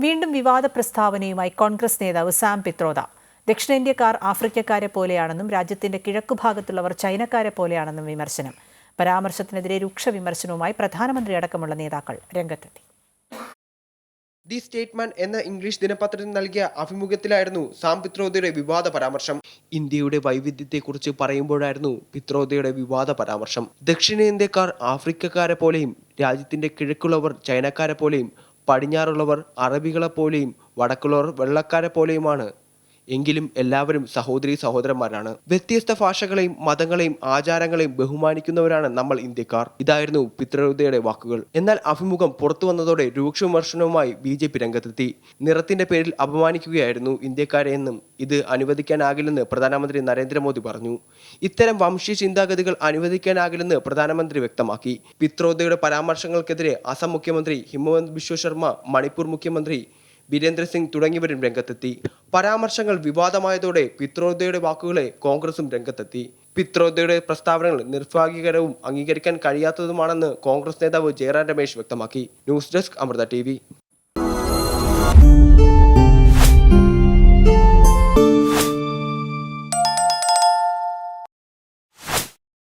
വീണ്ടും വിവാദ പ്രസ്താവനയുമായി കോൺഗ്രസ് നേതാവ് സാം പിത്രോദ. ദക്ഷിണേന്ത്യക്കാർ ആഫ്രിക്കക്കാരെ പോലെയാണെന്നും രാജ്യത്തിന്റെ കിഴക്കുഭാഗത്തുള്ളവർ ചൈനക്കാരെ പോലെയാണെന്നും വിമർശനം. പരാമർശത്തിനെതിരെ രൂക്ഷ വിമർശനവുമായി പ്രധാനമന്ത്രി അടക്കമുള്ള നേതാക്കൾ രംഗത്തെത്തി. ദി സ്റ്റേറ്റ്മാൻ എന്ന ഇംഗ്ലീഷ് ദിനപത്രത്തിന് നൽകിയ അഭിമുഖത്തിലായിരുന്നു സാം പിത്രോദയുടെ വിവാദ പരാമർശം. ഇന്ത്യയുടെ വൈവിധ്യത്തെക്കുറിച്ച് പറയുമ്പോഴായിരുന്നു പിത്രോദയുടെ വിവാദ പരാമർശം. ദക്ഷിണേന്ത്യക്കാർ ആഫ്രിക്കക്കാരെ പോലെയും രാജ്യത്തിന്റെ കിഴക്കുള്ളവർ ചൈനക്കാരെ പോലെയും പടിഞ്ഞാറുള്ളവർ അറബികളെപ്പോലെയും വടക്കുള്ളവർ വെള്ളക്കാരെ പോലെയുമാണ് എങ്കിലും എല്ലാവരും സഹോദരി സഹോദരന്മാരാണ്. വ്യത്യസ്ത ഭാഷകളെയും മതങ്ങളെയും ആചാരങ്ങളെയും ബഹുമാനിക്കുന്നവരാണ് നമ്മൾ ഇന്ത്യക്കാർ. ഇതായിരുന്നു പിത്രോദയുടെ വാക്കുകൾ. എന്നാൽ അഭിമുഖം പുറത്തു വന്നതോടെ രൂക്ഷ വിമർശനവുമായി ബി ജെ പി രംഗത്തെത്തി. നിറത്തിന്റെ പേരിൽ അപമാനിക്കുകയായിരുന്നു ഇന്ത്യക്കാരെ എന്നും ഇത് അനുവദിക്കാനാകില്ലെന്ന് പ്രധാനമന്ത്രി നരേന്ദ്രമോദി പറഞ്ഞു. ഇത്തരം വംശീയ ചിന്താഗതികൾ അനുവദിക്കാനാകില്ലെന്ന് പ്രധാനമന്ത്രി വ്യക്തമാക്കി. പിത്രോദയുടെ പരാമർശങ്ങൾക്കെതിരെ അസം മുഖ്യമന്ത്രി ഹിമവന്ത് ബിശ്വ ശർമ്മ മണിപ്പൂർ മുഖ്യമന്ത്രി ബീരേന്ദ്ര സിംഗ് തുടങ്ങിയവരും രംഗത്തെത്തി. പരാമർശങ്ങൾ വിവാദമായതോടെ പിത്രോദയുടെ വാക്കുകളെ കോൺഗ്രസും രംഗത്തെത്തി. പിത്രോദയുടെ പ്രസ്താവനകൾ നിർഭാഗ്യകരവും അംഗീകരിക്കാൻ കഴിയാത്തതുമാണെന്ന് കോൺഗ്രസ് നേതാവ് ജയറാം രമേശ് വ്യക്തമാക്കി. News desk Amrita T